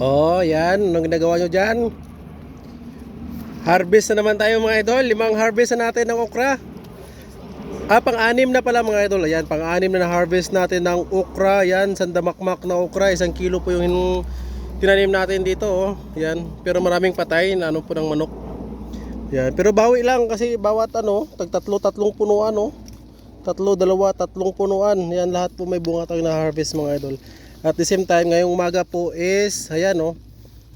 Oh, yan. Anong ginagawa nyo dyan? Harvest na naman tayo mga idol. Limang harvest na natin ng okra. Ah, pang-anim na pala mga idol. Ayan, pang-anim na na-harvest natin ng okra. Yan, sandamakmak na okra. Isang kilo po yung tinanim natin dito. Oh. Yan. Pero maraming patay na ano po ng manok. Yan. Pero bawi lang kasi bawat ano, tag tatlo, tatlong punuan oh. Tatlo, dalawa, tatlong punuan. Yan lahat po may bunga tayong na-harvest mga idol. At the same time, ngayong umaga po is, ayan oh.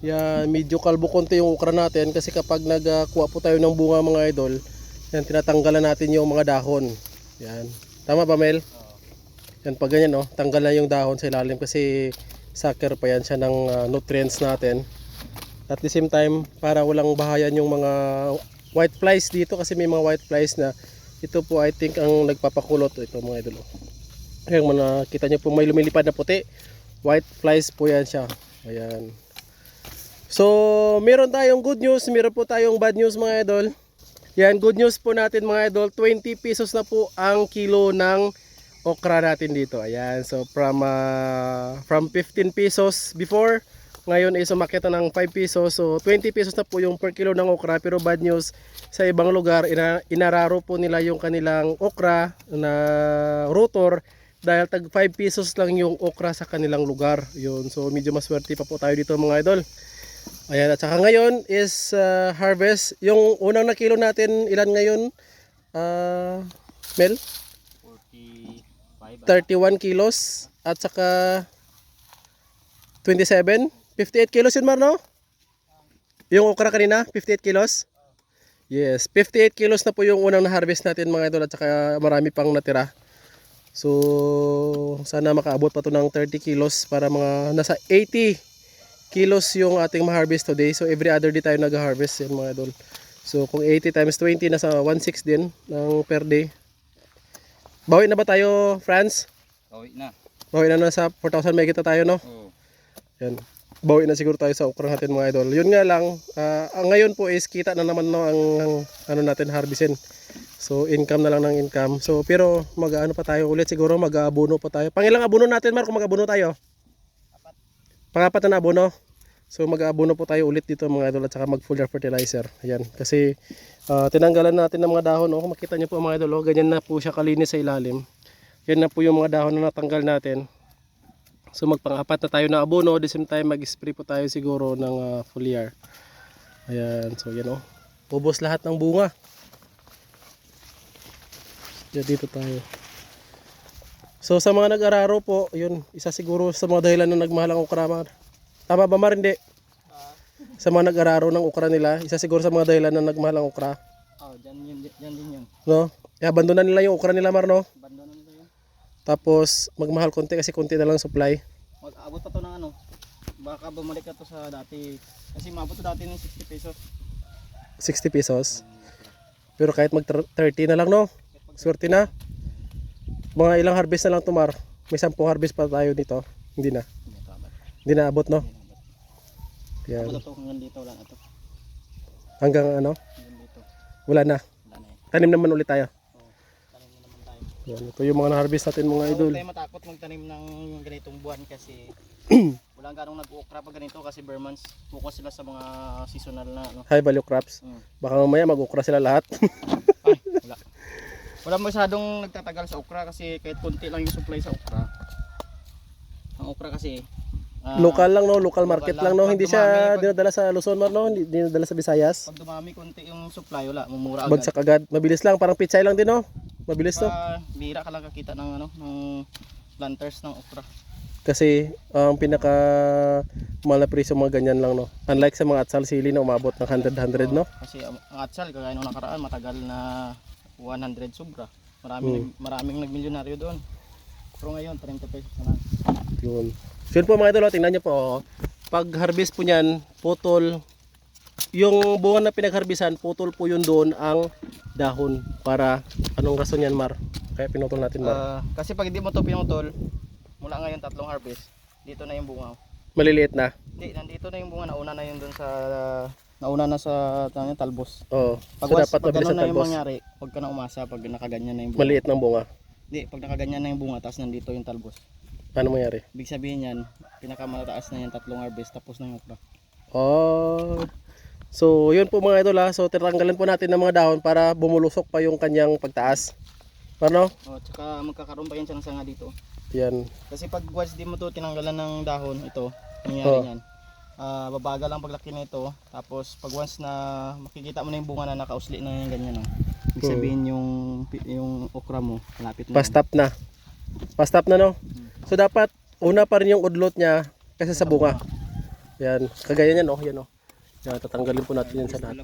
Yan, medyo kalbo konti yung ukra natin kasi kapag nagkuha po tayo ng bunga mga idol, yan, tinatanggalan natin yung mga dahon. Yan. Tama ba Mel? Yan, pag ganyan oh, tanggal na yung dahon sa ilalim kasi sucker pa yan siya ng ah, nutrients natin. At the same time, para walang bahayan yung mga white flies dito kasi may mga white flies na ito po I think ang nagpapakulot ito mga idol. oh. Ayan, mga kita nyo po may lumilipad na puti. White flies po yan siya. Ayan. So, meron tayong good news, meron po tayong bad news mga idol. Yan, good news po natin mga idol, 20 pesos na po ang kilo ng okra natin dito. Ayan, so from ah, from 15 pesos before, ngayon is umakyat na ng 5 pesos. So 20 pesos na po yung per kilo ng okra. Pero bad news, sa ibang lugar, ina, inararo po nila yung kanilang okra na rotor dahil tag 5 pesos lang yung okra sa kanilang lugar. Yun, so medyo maswerte pa po tayo dito mga idol. Ayan, at saka ngayon is uh, harvest. Yung unang na kilo natin, ilan ngayon? Ah, Mel? 45. 31 kilos. At saka 27? 58 kilos yun, Marno? Yung okra kanina, 58 kilos? Yes, 58 kilos na po yung unang na-harvest natin mga idol at saka marami pang natira. So, sana makaabot pa to ng 30 kilos para mga nasa 80 kilos yung ating ma-harvest today. So, every other day tayo nag-harvest yan mga idol. So, kung 80 times 20, nasa 1.6 din ng per day. Bawi na ba tayo, Franz? Bawi na. Bawi na nasa 4,000 megita tayo, no? Oo. Yan. Bawi na siguro tayo sa okra natin mga idol. Yun nga lang, ang ngayon po is kita na naman no ang, ang ano natin harvestin. So income na lang ng income. So pero mag-ano pa tayo ulit siguro mag-aabono pa tayo. Pangilang abono natin Mark kung mag-abono tayo? Pangapat na abono. So mag-aabono po tayo ulit dito mga idol at saka mag-full year fertilizer. Ayan. Kasi ah, tinanggalan natin ng mga dahon. Oh. Kung makita niyo po mga idol, oh, ganyan na po siya kalinis sa ilalim. Yan na po yung mga dahon na natanggal natin. So magpang-apat na tayo na abono, at the same time mag-spray po tayo siguro ng uh, foliar. Ayan, so yan o. Ubos lahat ng bunga. Dito tayo. So sa mga nag-araro po, yun, isa siguro sa mga dahilan na nagmahal ang okra. Tama ba Mar? Hindi. Sa mga nag-araro ng okra nila, isa siguro sa mga dahilan na nagmahal ang okra. Oh, dyan, yun, dyan din yun. No? Kaya abandonan nila yung okra nila Mar, no? Bando na nila yun. Tapos magmahal konti kasi konti na lang supply. Mag-abot pa to ng ano. Baka bumalik ka to sa dati. Kasi mabot to dati ng 60 pesos. 60 pesos. Pero kahit mag 30 na lang no. Swerte na. Mga ilang harvest na lang tumar. May 10 harvest pa tayo dito. Hindi na. Hindi na abot no. Yan. hanggang dito. Wala na to. Hanggang ano? Hanggang dito. Wala na. Wala na eh. Tanim naman ulit tayo. Oh, tanim na naman tayo. Yan. Ito yung mga na-harvest natin mga idol. Huwag tayo matakot magtanim ng ganitong buwan kasi walang ganong nag-uokra pa ganito kasi bare months focus sila sa mga seasonal na ano. High value crops. Mm. Baka mamaya mag-ukra sila lahat. Ay, wala. Wala masyadong nagtatagal sa okra kasi kahit konti lang yung supply sa okra. Ang okra kasi ah, local lang no. Local market local lang lang. no. Hindi siya dumami, pag- dinadala sa Luzon man no. Hindi dinadala sa Visayas. pag dumami konti yung supply wala, mumura agad. Bagsak agad. Mabilis lang. Parang pitsay lang din no. Mabilis to. Ah, bihira ka lang kakita ng ano, ng planters ng okra. Kasi ang pinaka mahal na presyo mga ganyan lang no. Unlike sa mga atsal sili na umabot ng 100 100 no. Kasi ang ang atsal kagaya nung nakaraan matagal na 100 sobra. Hmm. Maraming nag, maraming nagmilyonaryo doon. Pero ngayon 30 pesos na lang. Yun. So yun po mga idol, oh, tingnan nyo po. oh. Pag harvest po niyan, putol. Yung bunga na pinagharbisan, putol po yun doon ang dahon. Para, anong rason yan Mar? Kaya pinutol natin Mar. Ah, kasi pag hindi mo to pinutol, mula ngayon tatlong harvest, dito na yung bunga. Maliliit na. Hindi, nandito na yung bunga, nauna na yun doon sa nauna na sa ano, talbos. Oo. Pag, So was, dapat pag mabilis ganun ang na yung talbos. mangyari, huwag ka na umasa pag nakaganyan na yung bunga. Maliit ng bunga. Hindi, pag nakaganyan na yung bunga, tapos nandito yung talbos. Paano mangyari? Ibig sabihin yan, pinakamataas na yan, tatlong harvest, tapos na yung okra. Oh. So, yun po mga idol ha. So, tatanggalan po natin ng mga dahon para bumulusok pa yung kanyang pagtaas. Paano? O, tsaka magkakaroon pa yan siya ng sanga dito. Yan. Kasi pag once di mo to tinanggalan ng dahon, ito, nangyari Oh. yan. Ah, babagal ang paglaki nito. Tapos pag once na makikita mo na yung bunga na nakausli na yung ganyan. Oh. Ibig Hmm. sabihin yung, yung okra mo, malapit na. yan. Pa-stop na. Pa-stop na no? So, dapat una pa rin yung udlot niya kasi sa bunga. Yan. Kagaya niyan oh. Yan oh. Yan, tatanggalin po natin yan sa lahat.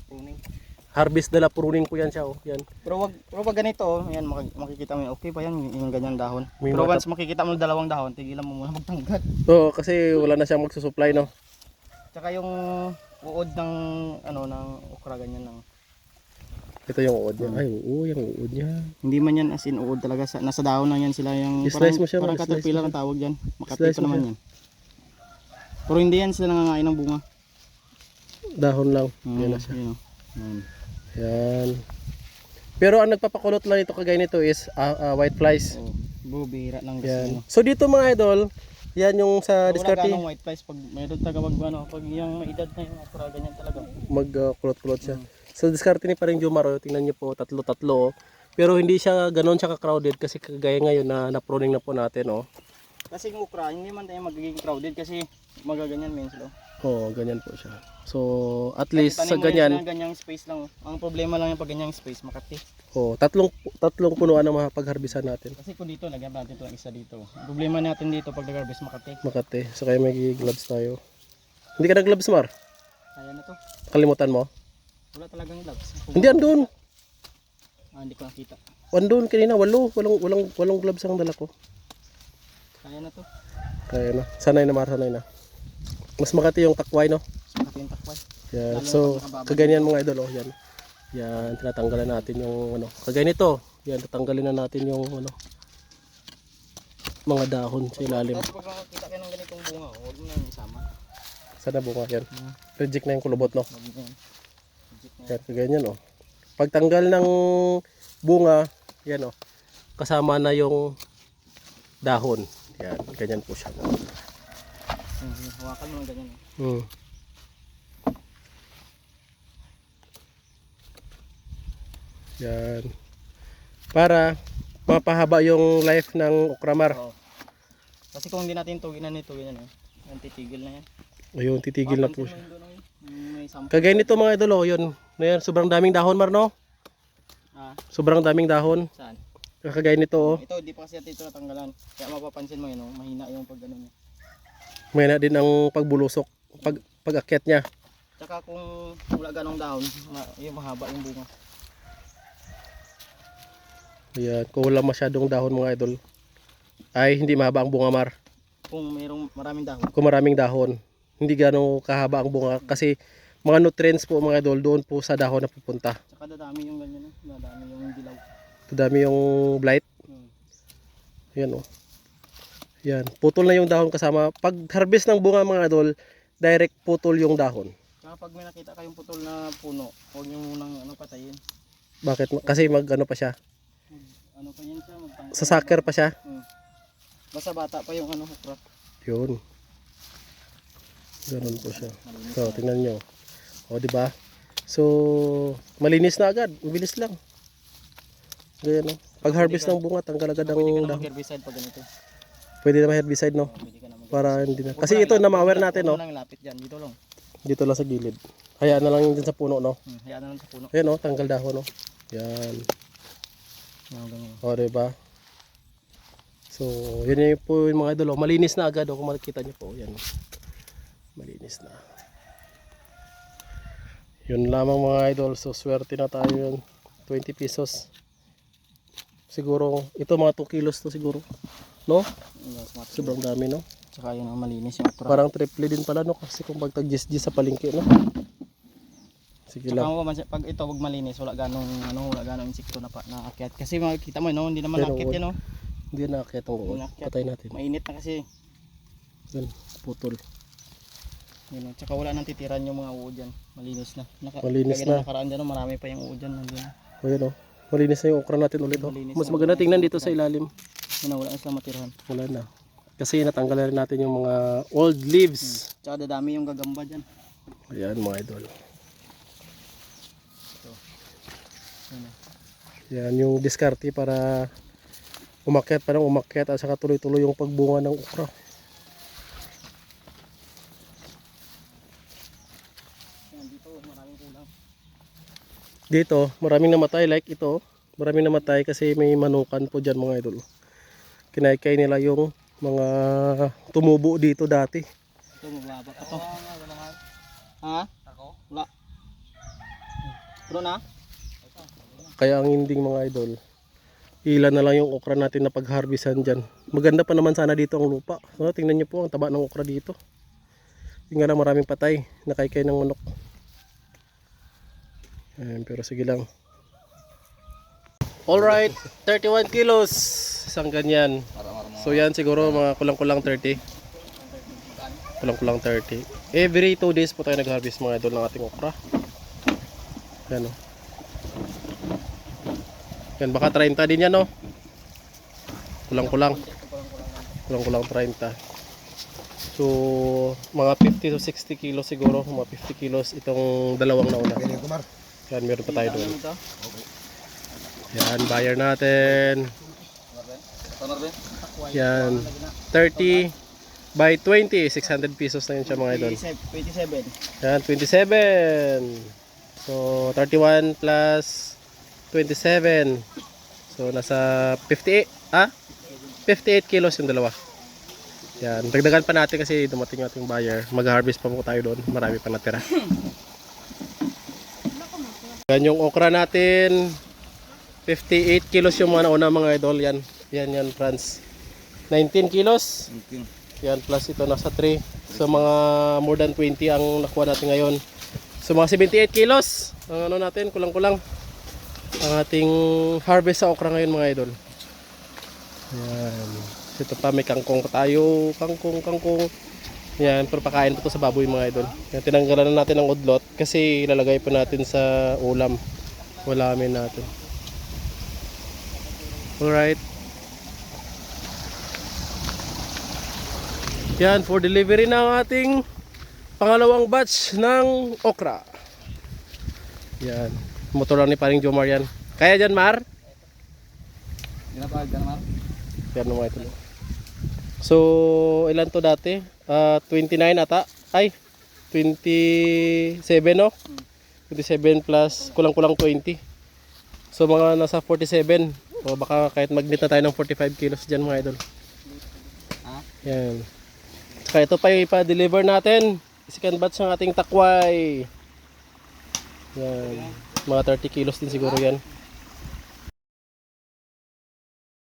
Harvest dala pruning po yan siya oh. Yan. Pero wag pero pag ganito, oh, yan maki- makikita mo, yun, okay pa yan yung, ganyan dahon. May Pero once makikita mo ng dalawang dahon, tigilan mo muna magtanggal. Oo, kasi wala na siyang magsusupply no. Tsaka yung uod ng ano ng okra ganyan lang. Ito yung uod niya. Ay, oo, yung uod niya. Hindi man yan as in uod talaga sa, nasa dahon lang yan sila yung I-slice mo siya, parang caterpillar ang tawag diyan. Makati pa naman yan. Pero hindi yan sila nangangain ng bunga. Dahon lang. Mm, Yan na siya. yun, oh. Yan. Yan. Pero ang nagpapakulot lang nito kagaya nito is ah, ah, white flies. Oh, bubira lang. Yan. So dito mga idol, yan yung sa Wala diskarte ganong white flies pag mayroon tagawag ano, pag yung may edad na yung okra ganyan talaga. magkulot-kulot siya. So diskarte ni parang Jumar, oh, tingnan niyo po, tatlo-tatlo. oh. Pero hindi siya ganoon siya ka-crowded kasi kagaya ngayon na na-pruning na po natin, oh. Kasi yung okra, hindi man tayo magiging crowded kasi magaganyan men sila. Oh, ganyan po siya. So, at least sa ganyan, ganyang space lang. oh. Ang problema lang yung pag ganyang space, makati. oh, tatlong tatlong punuan ang mapagharbisan natin. Kasi kung dito, lagyan natin ito ng isa dito. Ang problema natin dito pag nag-harvest, makati. Makati. So kaya may gloves tayo. Hindi ka nag-gloves, Mar? Kaya na to. Kalimutan mo? Wala talagang gloves. Hindi andun. Ah, hindi ko nakita. Andun kanina, walo. Walang, walang, walang gloves ang dala ko. Kaya na to. Kaya na. Sanay na, Mar. Sanay na. Mas makati yung takway, no? Makati yung takway. Yan. Lalo So, kaganyan mga idol, oh. Yan. Yan, tinatanggalan natin yung ano. Kagaya nito. Yan, tatanggalin na natin yung ano mga dahon sa ilalim. Tapos pag makakita kayo ng ganitong bunga, oh, huwag mo na yung isama. Sana bunga yan. Hmm. Reject na yung kulubot, no? Yan. Legit na yan. Yan, kaganyan, oh. Pagtanggal ng bunga, yan, oh. Kasama na yung dahon. Yan, ganyan po siya. Hawakan mo ng ganyan. oh. Hmm. Yan. Para mapahaba yung life ng okramar. Oo. Kasi kung hindi natin tuginan nito, ganyan oh. Yan, titigil na yan. Ayun, titigil na po siya. sample. Kagaya nito mga idol, oh, yun. Na yan, sobrang daming dahon, Marno. Ah, Sobrang daming dahon. saan? Kagaya nito, oh. Ito, di pa kasi natin ito natanggalan. Kaya mapapansin mo yun, oh, mahina yung pag ano niya. May na din ang pagbulusok, pag pag-akyat niya. Tsaka kung wala ganong dahon, yung mahaba yung bunga. Ayan, kung wala masyadong dahon mga idol, ay hindi mahaba ang bunga mar. Kung mayroong maraming dahon. Kung maraming dahon, hindi gano'ng kahaba ang bunga kasi mga nutrients po mga idol doon po sa dahon na pupunta. Tsaka dadami yung ganyan, dadami yung dilaw. Dami yung blight. Hmm. Yan oh. Yan, putol na yung dahon kasama. Pag harvest ng bunga mga idol, direct putol yung dahon. Tsaka pag may nakita kayong putol na puno, huwag nyo munang ano, patayin. Bakit? Kasi mag ano pa siya. Ano pa yan siya, magtanggal. Sa sucker pa siya. Hmm. Basta bata pa yung ano, okra. Yun. Ganun po siya. So, tingnan nyo. O, di ba? So, malinis na agad. Mabilis lang. Ganyan? Pag harvest ng bunga, tanggal agad ang Pwede ka na dahon. mag-herbicide pag ganito. Pwede na herbicide, no? Oh, na Para hindi na. Kasi ito, na-aware natin, no? Lang lapit dyan, dito lang. Dito lang sa gilid. Hayaan na lang yun dyan sa puno, no? Hmm, hayaan na lang sa puno. Ayan, no? Tanggal dahon, no? Yan. Yan, ganyan. O, di ba? So, yun yung po yung mga idol. oh. Malinis na agad. O, kung makikita nyo po. Yan. Malinis na. Yun lamang mga idol. So, swerte na tayo yun. 20 pesos. Siguro, ito mga 2 kilos to siguro. No? Sobrang dami, no? Tsaka yun ang malinis yung okra. Parang triple din pala, no? Kasi kung pag tag sa palengke, no? Sige Tsaka lang. mo, mansi- pag ito wag malinis, wala ganong ano, wala ganong insekto na pa naakyat. Kasi makikita mo no, hindi naman Pero wag- yan no. Hindi na ang uod. Patay natin. Mainit na kasi. Yan, putol. Yun, no. Tsaka wala nang titiran yung mga uod dyan. Malinis na. Naka, Malinis na. nakaraan dyan, no, marami pa yung uod dyan. Nandiyan. O, yun, oh. Malinis na yung okra natin ulit. Malinis Mas na. maganda tingnan dito sa ilalim. Yun, na, wala na sila matirahan. Wala na. Kasi natanggal na rin natin yung mga old leaves. Tsaka dadami yung gagamba dyan. Ayan mga idol. Yan yung diskarte para umakyat pa ng umakyat at saka tuloy-tuloy yung pagbunga ng kulang. Dito, maraming namatay like ito. Maraming namatay kasi may manukan po dyan mga idol. Kinaykay nila yung mga tumubo dito dati. Ito, mababa pa to. Ha? Ako? Wala. Pero na? Kaya ang ending mga idol, ilan na lang yung okra natin na pag-harvestan dyan. Maganda pa naman sana dito ang lupa. So, tingnan nyo po ang taba ng okra dito. Yung nga lang maraming patay, nakaykay ng manok. Ayan, pero sige lang. Alright, 31 kilos. Isang ganyan. So yan siguro mga kulang-kulang 30. Kulang-kulang 30. Every 2 days po tayo nag-harvest mga idol ng ating okra. Yan o. Yan, baka 30 din yan, no? Kulang-kulang. Kulang-kulang 30. So, mga 50 to 60 kilos siguro. Mga 50 kilos itong dalawang nauna. Yan, meron pa tayo doon. Yan, buyer natin. Yan, 30 by 20. 600 pesos na yun siya mga idol. 27. Yan, 27. So, 31 plus 27. So, nasa 58. Ah? 58 kilos yung dalawa. Yan. Dagdagan pa natin kasi dumating yung ating buyer. Mag-harvest pa po tayo doon. Marami pa natira. Yan yung okra natin. 58 kilos yung mga nauna mga idol. Yan. Yan yan, Franz. 19 kilos. Yan, plus ito nasa 3. So mga more than 20 ang nakuha natin ngayon. So mga 78 kilos. Ang ano natin, kulang-kulang. Ang ating harvest sa okra ngayon mga idol. Yan. So, ito pa may kangkong tayo. Kangkong, kangkong. Yan, pero pakain pa to sa baboy mga idol. Yan, tinanggalan na natin ng udlot kasi ilalagay pa natin sa ulam. Ulamin natin. Alright. Yan, for delivery na ang ating pangalawang batch ng okra. Yan. Motor lang ni paring Jomar yan. Kaya dyan, Mar? Ginapag ka naman? Yan naman ito. So, ilan to dati? Ah, 29 ata? Ay, 27 no? 27 plus kulang-kulang 20. So, mga nasa 47. O baka kahit magnet na tayo ng 45 kilos dyan mga idol. Yan. Saka ito pa ipa-deliver natin. Second batch ng ating takway. Yan. Mga 30 kilos din siguro yan.